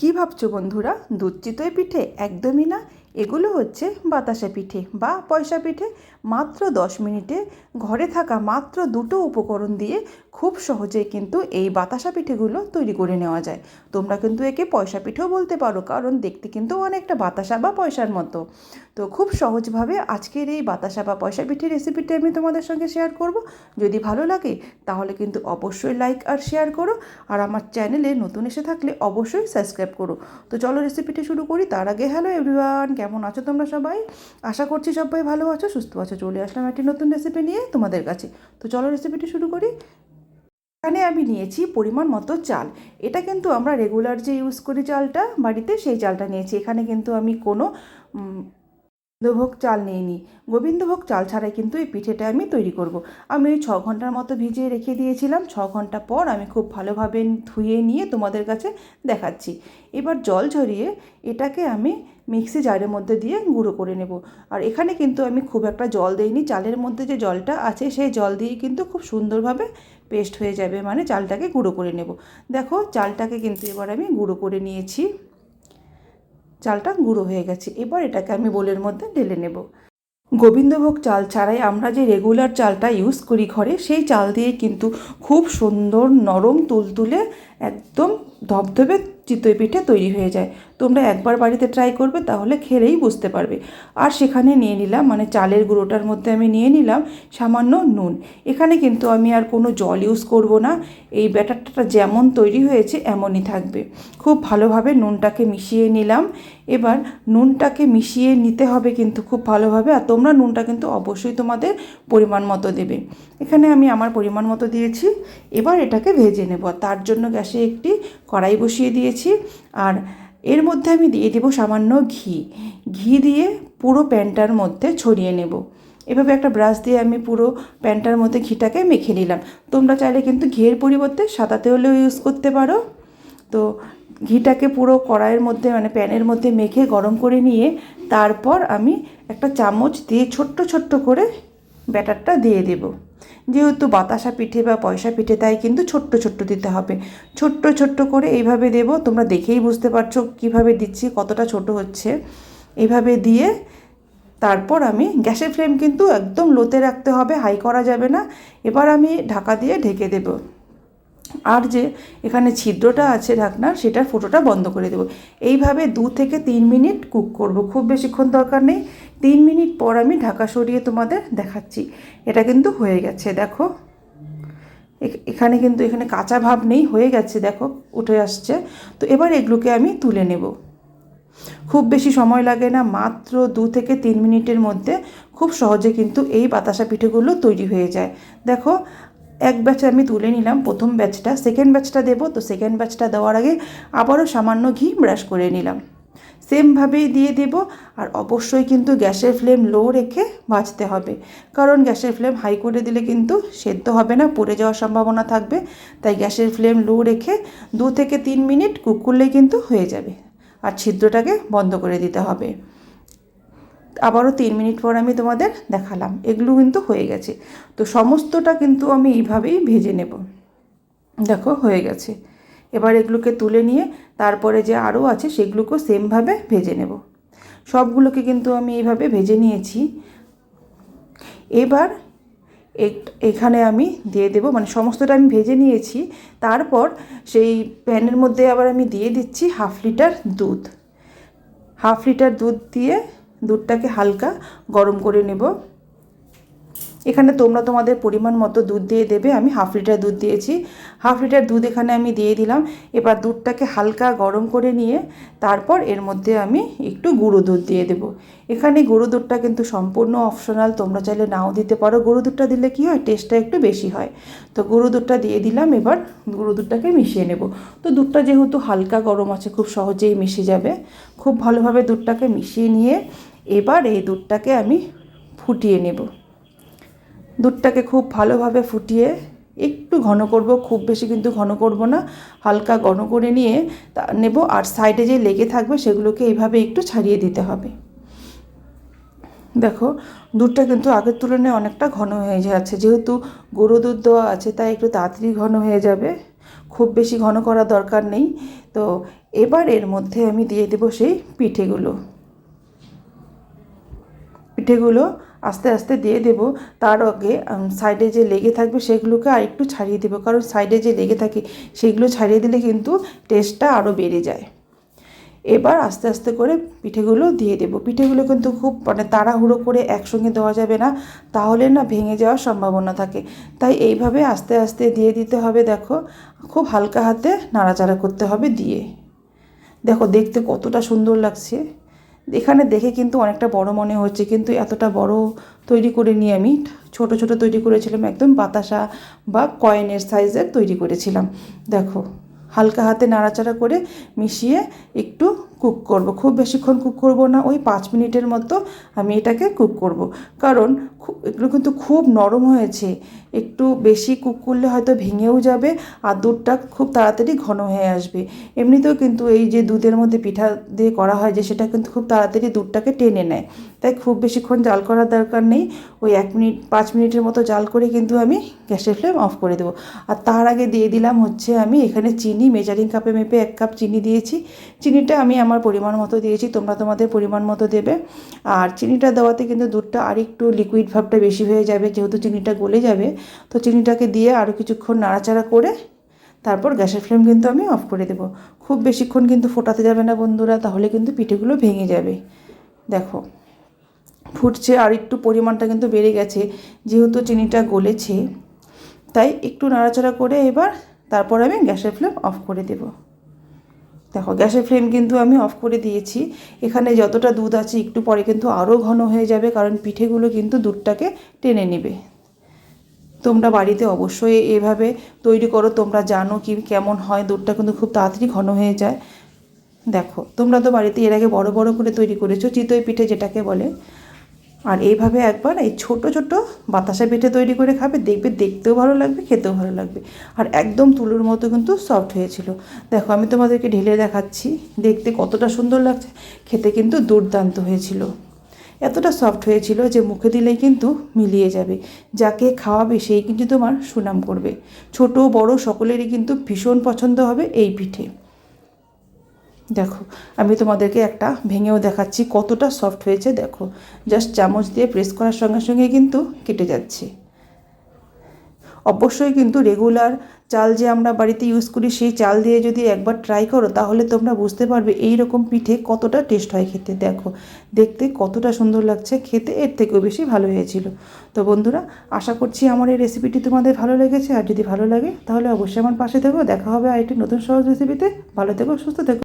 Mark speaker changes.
Speaker 1: কি ভাবছ বন্ধুরা? দুধ চিতই পিঠে? একদমই না। এগুলো হচ্ছে বাতাসা পিঠে বা পয়সা পিঠে। মাত্র দশ মিনিটে ঘরে থাকা মাত্র দুটো উপকরণ দিয়ে খুব সহজেই কিন্তু এই বাতাসা পিঠেগুলো তৈরি করে নেওয়া যায়। তোমরা কিন্তু একে পয়সা পিঠেও বলতে পারো, কারণ দেখতে কিন্তু অনেকটা বাতাসা বা পয়সার মতো। তো খুব সহজভাবে আজকের এই বাতাসা বা পয়সা পিঠে রেসিপিটি আমি তোমাদের সঙ্গে শেয়ার করব। যদি ভালো লাগে, তাহলে কিন্তু অবশ্যই লাইক আর শেয়ার করো। আর আমার চ্যানেলে নতুন এসে থাকলে অবশ্যই সাবস্ক্রাইব করো। তো চলো রেসিপিটি শুরু করি। তার আগে হ্যালো এভরিওয়ান কেমন আছো তোমরা সবাই? আশা করছি সবাই ভালো আছো, সুস্থ আছো। চলে আসলাম একটি নতুন রেসিপি নিয়ে তোমাদের কাছে। তো চলো রেসিপিটি শুরু করি। এখানে আমি নিয়েছি পরিমাণ মতো চাল। এটা কিন্তু আমরা রেগুলার যে ইউজ করি চালটা, বাড়িতে সেই চালটা নিয়েছি। এখানে কিন্তু আমি কোনো গোবিন্দভোগ চাল নিইনি গোবিন্দভোগ চাল ছাড়াই কিন্তু এই পিঠেটা আমি তৈরি করব। আমি ওই ছ ঘণ্টার মতো ভিজিয়ে রেখে দিয়েছিলাম। ছ ঘণ্টা পর আমি খুব ভালোভাবে ধুয়ে নিয়ে তোমাদের কাছে দেখাচ্ছি। এবার জল ঝরিয়ে এটাকে আমি মিক্সি জারের মধ্যে দিয়ে গুঁড়ো করে নেব। আর এখানে কিন্তু আমি খুব একটা জল দিইনি। চালের মধ্যে যে জলটা আছে, সেই জল দিয়ে কিন্তু খুব সুন্দরভাবে পেস্ট হয়ে যাবে। মানে চালটাকে গুঁড়ো করে নেব। দেখো, চালটাকে কিন্তু এবার আমি গুঁড়ো করে নিয়েছি। চালটা গুঁড়ো হয়ে গেছে। এবার এটাকে আমি বোলের মধ্যে ঢেলে নেব। গোবিন্দভোগ চাল ছাড়াই আমরা যে রেগুলার চালটা ইউজ করি ঘরে, সেই চাল দিয়ে কিন্তু খুব সুন্দর নরম তুলতুলে একদম ধবধবে চিতই পিঠে তৈরি হয়ে যায়। তোমরা একবার বাড়িতে ট্রাই করবে, তাহলে খেলেই বুঝতে পারবে। আর সেখানে নিয়ে নিলাম মানে চালের গুঁড়োটার মধ্যে আমি নিয়ে নিলাম সামান্য নুন। এখানে কিন্তু আমি আর কোনো জল ইউজ করব না। এই ব্যাটারটা যেমন তৈরি হয়েছে, এমনই থাকবে। খুব ভালোভাবে নুনটাকে মিশিয়ে নিলাম। এবার নুনটাকে মিশিয়ে নিতে হবে কিন্তু খুব ভালোভাবে আর তোমরা নুনটা কিন্তু অবশ্যই তোমাদের পরিমাণ মতো দেবে। এখানে আমি আমার পরিমাণ মতো দিয়েছি, এবার এটাকে ভেজে নেব। তার জন্য গ্যাসে একটি কড়াই বসিয়ে দিয়েছি। আর এর মধ্যে আমি দিয়ে দেবো সামান্য ঘি। ঘি দিয়ে পুরো প্যানটার মধ্যে ছড়িয়ে নেব। এভাবে একটা ব্রাশ দিয়ে আমি পুরো প্যানটার মধ্যে ঘিটাকে মেখে নিলাম। তোমরা চাইলে কিন্তু ঘিয়ের পরিবর্তে সাদা তেলও ইউজ করতে পারো। তো ঘিটাকে পুরো কড়াইয়ের মধ্যে মানে প্যানের মধ্যে মেখে গরম করে নিয়ে তারপর আমি একটা চামচ দিয়ে ছোট্ট ছোট্ট করে ব্যাটারটা দিয়ে দেব। যেহেতু বাতাসা পিঠে বা পয়সা পিঠে, তাই কিন্তু ছোট্ট ছোট্ট দিতে হবে। ছোট্ট ছোট্ট করে এইভাবে দেব। তোমরা দেখেই বুঝতে পারছ কীভাবে দিচ্ছি, কতটা ছোট হচ্ছে। এইভাবে দিয়ে তারপর আমি, গ্যাসের ফ্লেম কিন্তু একদম লোতে রাখতে হবে, হাই করা যাবে না। এবার আমি ঢাকা দিয়ে ঢেকে দেবো। আর যে এখানে ছিদ্রটা আছে ঢাকনার, সেটার ফোটোটা বন্ধ করে দেবো। এইভাবে দু থেকে তিন মিনিট কুক করব। খুব বেশিক্ষণ দরকার নেই। তিন মিনিট পর আমি ঢাকা সরিয়ে তোমাদের দেখাচ্ছি। এটা কিন্তু হয়ে গেছে, দেখো। এখানে কিন্তু এখানে কাঁচা ভাব নেই, হয়ে গেছে, দেখো, উঠে আসছে। তো এবার এগুলোকে আমি তুলে নেব। খুব বেশি সময় লাগে না, মাত্র দু থেকে তিন মিনিটের মধ্যে খুব সহজে কিন্তু এই বাতাসা পিঠেগুলো তৈরি হয়ে যায়। দেখো এক ব্যাচ আমি তুলে নিলাম, প্রথম ব্যাচটা সেকেন্ড ব্যাচটা দেবো, তো সেকেন্ড ব্যাচটা দেওয়ার আগে আবারও সামান্য ঘি ব্রাশ করে নিলাম। সেমভাবেই দিয়ে দেব, আর অবশ্যই কিন্তু গ্যাসের ফ্লেম লো রেখে ভাজতে হবে। কারণ গ্যাসের ফ্লেম হাই করে দিলে কিন্তু সেদ্ধ হবে না, পড়ে যাওয়ার সম্ভাবনা থাকবে। তাই গ্যাসের ফ্লেম লো রেখে দু থেকে তিন মিনিট কুক করলেই কিন্তু হয়ে যাবে। আর ছিদ্রটাকে বন্ধ করে দিতে হবে। আবারও তিন মিনিট পর আমি তোমাদের দেখালাম। এগুলো কিন্তু হয়ে গেছে। তো সমস্তটা কিন্তু আমি এইভাবেই ভেজে নেব। দেখো, হয়ে গেছে। এবার এগুলোকে তুলে নিয়ে তারপরে যে আরও আছে সেগুলোকেও সেমভাবে ভেজে নেব। সবগুলোকে কিন্তু আমি এইভাবে ভেজে নিয়েছি। এবার এখানে আমি দিয়ে দেবো মানে সমস্তটা আমি ভেজে নিয়েছি। তারপর সেই প্যানের মধ্যে আবার আমি দিয়ে দিচ্ছি হাফ লিটার দুধ। হাফ লিটার দুধ দিয়ে দুধটাকে হালকা গরম করে নেব। এখানে তোমরা তোমাদের পরিমাণ মতো দুধ দিয়ে দেবে। আমি হাফ লিটার দুধ দিয়েছি। হাফ লিটার দুধ এখানে আমি দিয়ে দিলাম। এবার দুধটাকে হালকা গরম করে নিয়ে তারপর এর মধ্যে আমি একটু গুঁড়ো দুধ দিয়ে দেবো। এখানে গুঁড়ো দুধটা কিন্তু সম্পূর্ণ অপশনাল। তোমরা চাইলে নাও দিতে পারো। গুঁড়ো দুধটা দিলে কী হয়? টেস্টটা একটু বেশি হয়। তো গুঁড়ো দুধটা দিয়ে দিলাম। এবার গুঁড়ো দুধটাকে মিশিয়ে নেব। তো দুধটা যেহেতু হালকা গরম আছে, খুব সহজেই মিশে যাবে। খুব ভালোভাবে দুধটাকে মিশিয়ে নিয়ে এবার এই দুধটাকে আমি ফুটিয়ে নেব। দুধটাকে খুব ভালোভাবে ফুটিয়ে একটু ঘন করব, খুব বেশি কিন্তু ঘন করব না, হালকা ঘন করে নিয়ে তা নেব আর সাইডে যে লেগে থাকবে সেগুলোকে এইভাবে একটু ছাড়িয়ে দিতে হবে। দেখো, দুধটা কিন্তু আগের তুলনায় অনেকটা ঘন হয়ে যাচ্ছে, যেহেতু গরু দুধ দেওয়া আছে তাই একটু তাড়াতাড়ি ঘন হয়ে যাবে, খুব বেশি ঘন করার দরকার নেই। তো এবার এর মধ্যে আমি দিয়ে দেবো সেই পিঠেগুলো। পিঠেগুলো আস্তে আস্তে দিয়ে দেবো। তার আগে সাইডে যে লেগে থাকবে সেগুলোকে আর একটু ছাড়িয়ে দেবো। কারণ সাইডে যে লেগে থাকে সেগুলো ছাড়িয়ে দিলে কিন্তু টেস্টটা আরও বেড়ে যায়। এবার আস্তে আস্তে করে পিঠেগুলো দিয়ে দেবো। পিঠেগুলো কিন্তু খুব মানে তাড়াহুড়ো করে একসঙ্গে দেওয়া যাবে না। তাহলে না ভেঙে যাওয়ার সম্ভাবনা থাকে। তাই এইভাবে আস্তে আস্তে দিয়ে দিতে হবে, দেখো। খুব হালকা হাতে নাড়াচাড়া করতে হবে দিয়ে। দেখো, দেখতে কতটা সুন্দর লাগছে। এখানে দেখে কিন্তু অনেকটা বড় মনে হচ্ছে, কিন্তু এতটা বড় তৈরি করে নিয়ে আমি ছোট ছোট তৈরি করেছিলাম, একদম বাতাসা বা কয়েনের সাইজের তৈরি করেছিলাম। দেখো, হালকা হাতে নাড়াচাড়া করে মিশিয়ে একটু কুক করব। খুব বেশিক্ষণ কুক করব না, ওই পাঁচ মিনিটের মতো আমি এটাকে কুক করব। কারণ এগুলো কিন্তু খুব নরম হয়েছে। একটু বেশি কুক করলে হয়তো ভেঙেও যাবে আর দুধটা খুব তাড়াতাড়ি ঘন হয়ে আসবে। এমনিতেও কিন্তু এই যে দুধের মধ্যে পিঠা দিয়ে করা হয় যে সেটা কিন্তু খুব তাড়াতাড়ি দুধটাকে টেনে নেয়। তাই খুব বেশিক্ষণ জাল করার দরকার নেই। ওই এক মিনিট, পাঁচ মিনিটের মতো জাল করে কিন্তু আমি গ্যাসের ফ্লেম অফ করে দেবো। আর তার আগে দিয়ে দিলাম হচ্ছে আমি এখানে চিনি, মেজারিং কাপে মেপে এক কাপ চিনি দিয়েছি। চিনিটা আমি আমার পরিমাণ মতো দিয়েছি, তোমরা তোমাদের পরিমাণ মতো দেবে। আর চিনিটা দেওয়াতে কিন্তু দুধটা আর একটু লিকুইড ভাবটা বেশি হয়ে যাবে, যেহেতু চিনিটা গলে যাবে, তো চিনিটাকে দিয়ে আরও কিছুক্ষণ নাড়াচাড়া করে তারপর গ্যাসের ফ্লেম কিন্তু আমি অফ করে দেবো। খুব বেশিক্ষণ কিন্তু ফোটাতে যাবে না বন্ধুরা, তাহলে কিন্তু পিঠেগুলো ভেঙে যাবে। দেখো, ফুটছে আর একটু পরিমাণটা কিন্তু বেড়ে গেছে, যেহেতু চিনিটা গলেছে, তাই একটু নাড়াচাড়া করে এবার তারপর আমি গ্যাসের ফ্লেম অফ করে দেব। দেখো, গ্যাসের ফ্লেম কিন্তু আমি অফ করে দিয়েছি। এখানে যতটা দুধ আছে, একটু পরে কিন্তু আরও ঘন হয়ে যাবে, কারণ পিঠেগুলো কিন্তু দুধটাকে টেনে নেবে। তোমরা বাড়িতে অবশ্যই এভাবে তৈরি করো, তোমরা জানো কি, কেমন হয়, দুধটা কিন্তু খুব তাড়াতাড়ি ঘন হয়ে যায়। দেখো, তোমরা তো বাড়িতে এর আগে বড় বড় করে তৈরি করেছ, চিতই পিঠে যেটাকে বলে। আর এইভাবে একবার এই ছোট ছোট বাতাসা পিঠে তৈরি করে খাবে, দেখবে দেখতেও ভালো লাগবে, খেতেও ভালো লাগবে। আর একদম তুলোর মতো কিন্তু সফট হয়েছিল। দেখো, আমি তোমাদেরকে ঢেলে দেখাচ্ছি। দেখতে কতটা সুন্দর লাগছে। খেতে কিন্তু দুর্দান্ত হয়েছিল। এতটা সফট হয়েছিল যে মুখে দিলেই কিন্তু মিলিয়ে যাবে। যাকে খাওয়াবে সেই কিন্তু তোমার সুনাম করবে। ছোট, বড় সকলেরই কিন্তু ভীষণ পছন্দ হবে এই পিঠে। দেখো, আমি তোমাদেরকে একটা ভেঙেও দেখাচ্ছি কতটা সফট হয়েছে, দেখো। জাস্ট চামচ দিয়ে প্রেস করার সঙ্গে সঙ্গে কিন্তু কেটে যাচ্ছে। অবশ্যই কিন্তু রেগুলার চাল যে আমরা বাড়িতে ইউজ করি, সেই চাল দিয়ে যদি একবার ট্রাই করো, তাহলে তোমরা বুঝতে পারবে এই রকম পিঠে কতটা টেস্ট হয় খেতে। দেখো, দেখতে কতটা সুন্দর লাগছে, খেতে এর থেকেও বেশি ভালো হয়েছিল। তো বন্ধুরা, আশা করছি আমার এই রেসিপিটি তোমাদের ভালো লেগেছে। আর যদি ভালো লাগে, তাহলে অবশ্যই আমার পাশে থেকো। দেখা হবে আরেকটি নতুন সহজ রেসিপিতে ভালো থেকো, সুস্থ থেকো।